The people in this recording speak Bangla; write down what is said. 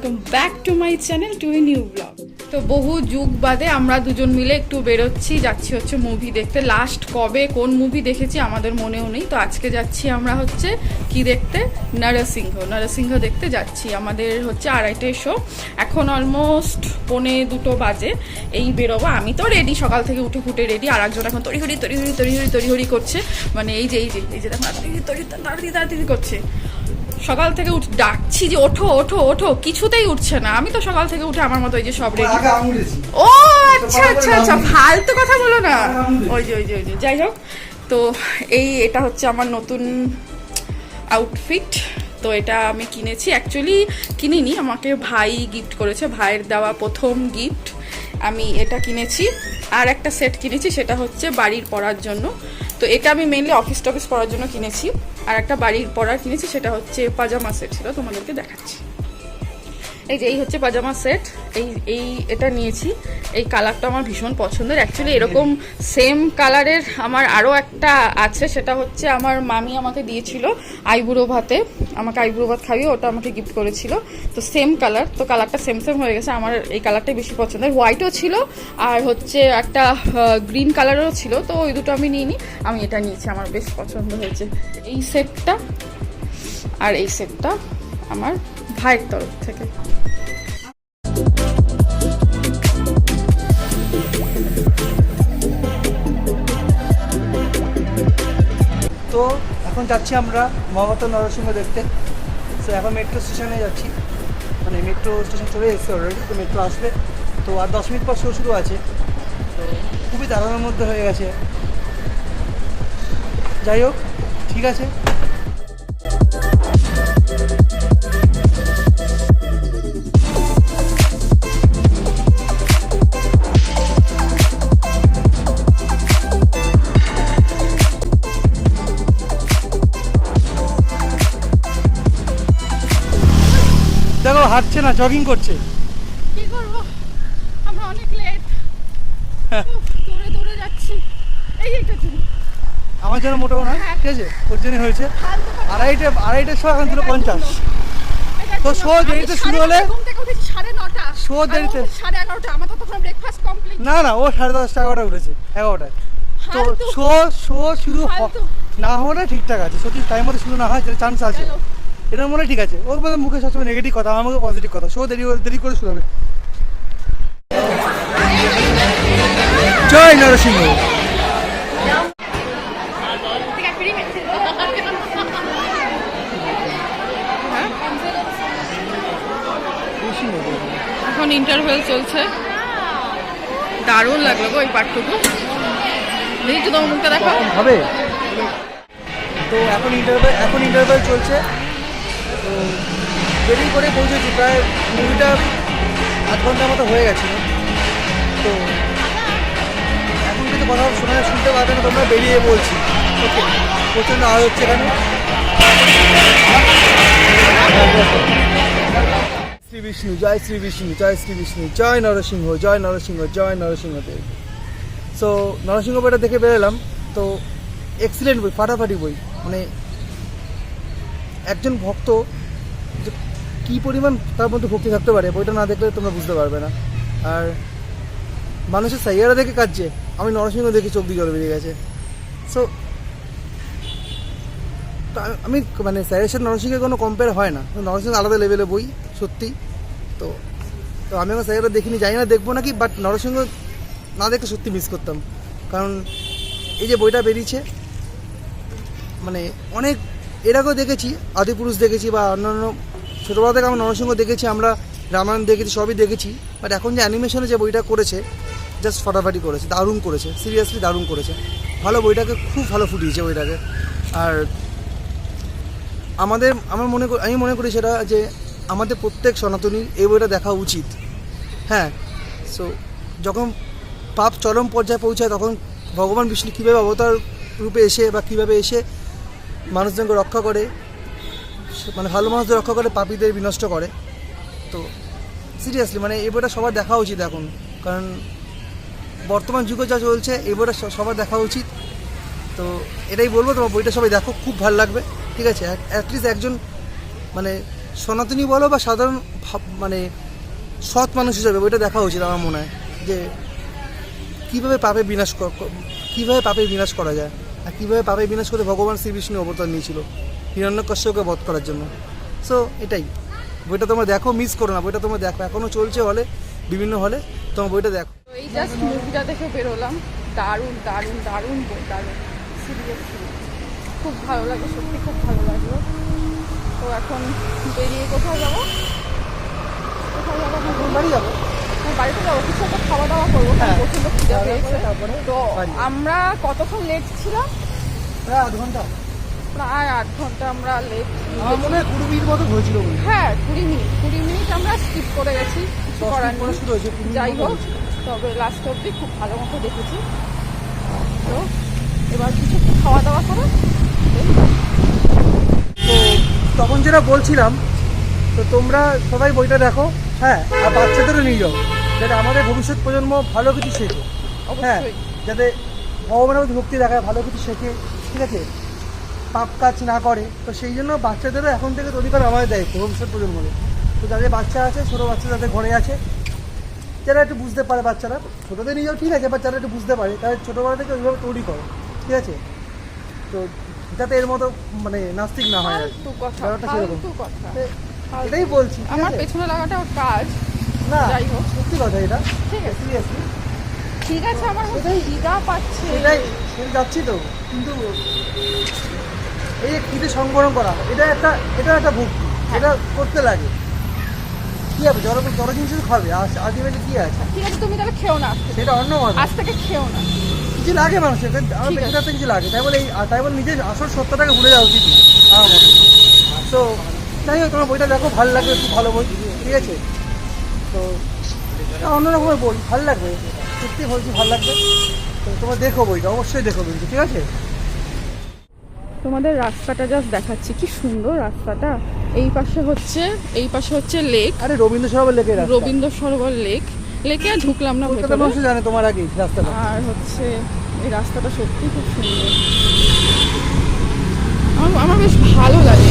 Welcome back to my channel to a new blog তো বহু যুগ বাদে আমরা দুজন মিলে একটু বেরোচ্ছি, যাচ্ছি হচ্ছে মুভি দেখতে। লাস্ট কবে, কোন মুভি দেখেছি আমাদের মনেও নেই। তো আজকে যাচ্ছি আমরা হচ্ছে কি দেখতে? নরসিংহ। নরসিংহ দেখতে যাচ্ছি। আমাদের হচ্ছে আড়াইটায় শো এখন অলমোস্ট পৌনে দুটো বাজে। এই বেরোবো। আমি তো রেডি সকাল থেকে উঠে ফুটে রেডি আর একজন এখন তড়িহড়ি তড়িহড়ি তড়িহড়ি তড়িহড়ি করছে। মানে এই যে এই যে এই যে, দেখো তড়িহড়ি তড়িহড়ি তাড়াতাড়ি তাড়াতাড়ি করছে। সকাল থেকে উঠ ডাকছি যে ওঠো ওঠো ওঠো। কিছুতেই উঠছে না। আমি তো সকাল থেকে উঠে আমার মতো ওই যে সব রেডি ও আচ্ছা আচ্ছা আচ্ছা। ফালতু কথা বলো না। ওই যে ওই যে ওই যে। যাই হোক তো এই এটা হচ্ছে আমার নতুন আউটফিট তো এটা আমি কিনেছি। অ্যাকচুয়ালি কিনিনি। আমাকে ভাই গিফট করেছে। ভাইয়ের দেওয়া প্রথম গিফট আমি এটা কিনেছি। আর একটা সেট কিনেছি, সেটা হচ্ছে বাড়ির পরার জন্য। তো এটা আমি মেনলি অফিস টফিস পরার জন্য কিনেছি। আর একটা বাড়ির পরার কিনেছি, সেটা হচ্ছে পাজামা সেট ছিল তোমাদেরকে দেখাচ্ছি। এই যে, এই হচ্ছে পাজামা সেট। এই এই এটা নিয়েছি। এই কালারটা আমার ভীষণ পছন্দের। অ্যাকচুয়ালি এরকম সেম কালারের আমার আরও একটা আছে। সেটা হচ্ছে আমার মামি আমাকে দিয়েছিল আইবুড়ো ভাতে। আমাকে আইবুড়ো ভাত খাইয়ে ওটা আমাকে গিফট করেছিল। তো সেম কালার তো কালারটা সেম সেম হয়ে গেছে। আমার এই কালারটাই বেশি পছন্দের। হোয়াইটও ছিল। আর হচ্ছে একটা গ্রিন কালারও ছিল। তো ওই দুটো আমি নিইনি। আমি এটা নিয়েছি। আমার বেশ পছন্দ হয়েছে। এই সেটটা। আর এই সেটটা আমার ভাইয়ের তরফ থেকে। তো এখন যাচ্ছি আমরা মহাবত নরসিংহ দেখতে। তো এখন মেট্রো স্টেশনে যাচ্ছি। মানে মেট্রো স্টেশন চলে এসেছে অলরেডি তো মেট্রো আসবে। তো আর দশ মিনিট পর শো শুরু আছে। তো খুবই দারুণের মধ্যে হয়ে গেছে। যাই হোক, ঠিক আছে। হাঁটছে না জগিং করছে। কি করব? আমরা অনেক লেট দৌড়ে দৌড়ে যাচ্ছি। এই তুমি আমার জন্য মোটামুটি না ঠিক আছে? ওর জন্য হয়েছে। আড়াইটে আড়াইটে শো এখন ছিল পঞ্চাশ। তো শো দেরিতে শুরু হলে- ও দেরিতে- সাড়ে এগারোটা আমার তো তখন ব্রেকফাস্ট কমপ্লিট না না ও সাড়ে দশটা এগারোটা উঠেছে এগারোটায়। তো শো শো শুরু না হলে ঠিকঠাক আছে। সত্যি টাইম মতো শুরু না হয় চান্স আছে। এটার মনে ঠিক আছে। ওর মধ্যে মুখে সবসময় নেগেটিভ কথা মুখে পজিটিভ কথা। শো দেরি দেরি করে শুরু জয় নরসিংহ। এখন ইন্টারভেল চলছে। দারুণ লাগল গো এই পার্টটুকু দেখি একটু তোমার মুখটা দেখো। হবে? তো এখন ইন্টারভেল এখন ইন্টারভেল চলছে। তো দেরি করে পৌঁছেছি, প্রায় মুভিটা আধ ঘণ্টার মতো হয়ে গেছিল তো এখন কিন্তু কথা শোনা শুনতে পারবে না, তোমরা বেরিয়ে বলছি। ওকে প্রচণ্ড আওয়াজ হচ্ছে এখানে। শ্রী বিষ্ণু, জয় শ্রী বিষ্ণু, জয় শ্রী বিষ্ণু, জয় নরসিংহ জয় নরসিংহ জয় নরসিংহ দেব সো নরসিংহ বইটা দেখে বেরোলাম। তো এক্সিলেন্ট বই, ফাটাফাটি বই। মানে একজন ভক্ত কী পরিমাণ তার মধ্যে ভক্তি থাকতে পারে, বইটা না দেখলে তোমরা বুঝতে পারবে না। আর মানুষের সাইয়ারা দেখে কাঁদছে, আমি নরসিংহ দেখে চোখ দিয়ে জল বেরিয়ে গেছে। সো আমি মানে স্যারের সাথে নরসিংহের কোনো কম্পেয়ার হয় না। নরসিংহ আলাদা লেভেলের বই, সত্যি। তো তো আমি আমার স্যারেরা দেখিনি, জানি না, দেখব নাকি বাট নরসিংহ না দেখে সত্যি মিস করতাম। কারণ এই যে বইটা বেরিয়েছে মানে অনেক এর দেখেছি, আদিপুরুষ দেখেছি বা অন্যান্য, ছোটোবেলা থেকে আমরা নরসিংহ দেখেছি, আমরা রামায়ণ দেখেছি, সবই দেখেছি বাট এখন যে অ্যানিমেশনে যে বইটা করেছে জাস্ট ফাটাফাটি করেছে, দারুণ করেছে সিরিয়াসলি দারুণ করেছে। ভালো বইটাকে খুব ভালো ফুটিয়েছে বইটাকে। আর আমাদের, আমার মনে করি, আমি মনে করি সেটা যে আমাদের প্রত্যেক সনাতনীর এই বইটা দেখা উচিত। হ্যাঁ সো যখন পাপ চরম পর্যায়ে পৌঁছায়, তখন ভগবান বিষ্ণু কীভাবে অবতার রূপে এসে বা কীভাবে এসে মানুষজনকে রক্ষা করে মানে ভালো মানুষদের রক্ষা করে, পাপীদের বিনষ্ট করে। তো সিরিয়াসলি মানে এই বইটা সবার দেখা উচিত এখন। কারণ বর্তমান যুগে যা চলছে এই বইটা সবার দেখা উচিত। তো এটাই বলব, তোমার বইটা সবাই দেখো, খুব ভালো লাগবে। ঠিক আছে? অ্যাটলিস্ট একজন মানে সনাতনী বলো বা সাধারণ মানে সৎ মানুষ হিসাবে বইটা দেখা উচিত আমার মনে হয়। যে কীভাবে পাপে বিনাশ কীভাবে পাপে বিনাশ করা যায়। আর কীভাবে পাপে বিনাশ করে ভগবান শ্রীবিষ্ণু অবতার নিয়েছিল। হিরণ্যকশ্যপকে বধ করার জন্য। সো এটাই। বইটা তোমরা দেখো মিস করো না। বইটা তোমরা দেখো। এখনও চলছে হলে বিভিন্ন হলে তোমার বইটা দেখো। এই জাস্ট মুভিটা দেখে বেরোলাম। দারুণ দারুণ দারুণ বই দারুণ। খুব ভালো লাগে সত্যি খুব ভালো লাগল। তো এখন বেরিয়ে কোথায় যাব? কোথায় যাব? বাড়ি যাব? হ্যাঁ, বাড়িতে যাব কিছু একটা খাওয়া দাওয়া করব হ্যাঁ। খিদে পেয়েছে। তারপরে? তো আমরা কতক্ষণ লেট ছিলাম? প্রায় আধ ঘণ্টা। প্রায় আট ঘণ্টা আমরা লেট মনে হয় কুড়ি মিনিট মতো হয়েছিল বলে হ্যাঁ। কুড়ি মিনিট। কুড়ি মিনিট আমরা স্কিপ করে গেছি। কিছু করার যাই হোক তবে লাস্ট অব্দি খুব ভালো মতো দেখেছি। তো এবার কিছু খাওয়া দাওয়া করে। তো তখন যেটা বলছিলাম তো তোমরা সবাই বইটা দেখো হ্যাঁ আর বাচ্চাদেরও নিয়ে যাও। যাতে আমাদের ভবিষ্যৎ প্রজন্ম ভালো কিছু শেখে। হ্যাঁ যাতে ভগবানের প্রতি ভক্তি দেখায় ভালো কিছু শেখে ঠিক আছে? পাপ কাজ না করে তো সেই জন্য বাচ্চাদেরও এখন থেকে তৈরি করা আমাদের দায়িত্ব ভবিষ্যৎ প্রজন্মকে তো যাদের বাচ্চা আছে ছোটো বাচ্চা যাদের ঘরে আছে যারা একটু বুঝতে পারে বাচ্চারা ছোটোদের নিজেও ঠিক আছে বাট যারা একটু বুঝতে পারে তাদের ছোটোবেলা থেকে ওইভাবে তৈরি করো ঠিক আছে? তো যাতে এর মতো মানে নাস্তিক না হয় ব্যাপারটা সেরকম। এটাই বলছি আমার পেছনে লাগাটা ওর কাজ। না যাই হোক। সত্যি কথা এটা। ঠিক আছে। সিরিয়াসলি ঠিক আছে আমার এটাই- খিদা পাচ্ছে। এটাই সেটা যাচ্ছি তো। কিন্তু এই যে খিদে সংবরণ করা এটা একটা এটা একটা ভক্তি। এটা করতে লাগে। কি হবে? জড় জড় জিনিস খাবে। আলটিমেটলি কি আছে? ঠিক আছে তুমি তাহলে খেও না। সেটা অন্য কথা। আজ থেকে খেও না। কিছু লাগে মানুষের আমার কিছু লাগে। তাই বলে তাই বলে নিজের আসল সত্যটাকে ভুলে যাওয়া উচিত আমার তো যাই হোক তোমার বইটা দেখো ভালো লাগবে খুব ভালো বই। ঠিক আছে? তো এটা অন্য রকমের বই ভালো লাগবে। সত্যি বলছি ভালো লাগবে। তো তোমার দেখো বইটা অবশ্যই দেখো কিন্তু ঠিক আছে? তোমাদের রাস্তাটা জাস্ট দেখাচ্ছি কি সুন্দর রাস্তাটা। এই পাশে হচ্ছে এই পাশে হচ্ছে লেক। আরে রবীন্দ্র সরোবর রাস্তা। রবীন্দ্র সরোবর লেক। লেকে আর ঢুকলাম না কলকাতার ভেতরে। মানুষ জানে তোমার আগে রাস্তাটা। আর হচ্ছে এই রাস্তাটা সত্যি খুব সুন্দর। আমার আমার বেশ ভালো লাগে।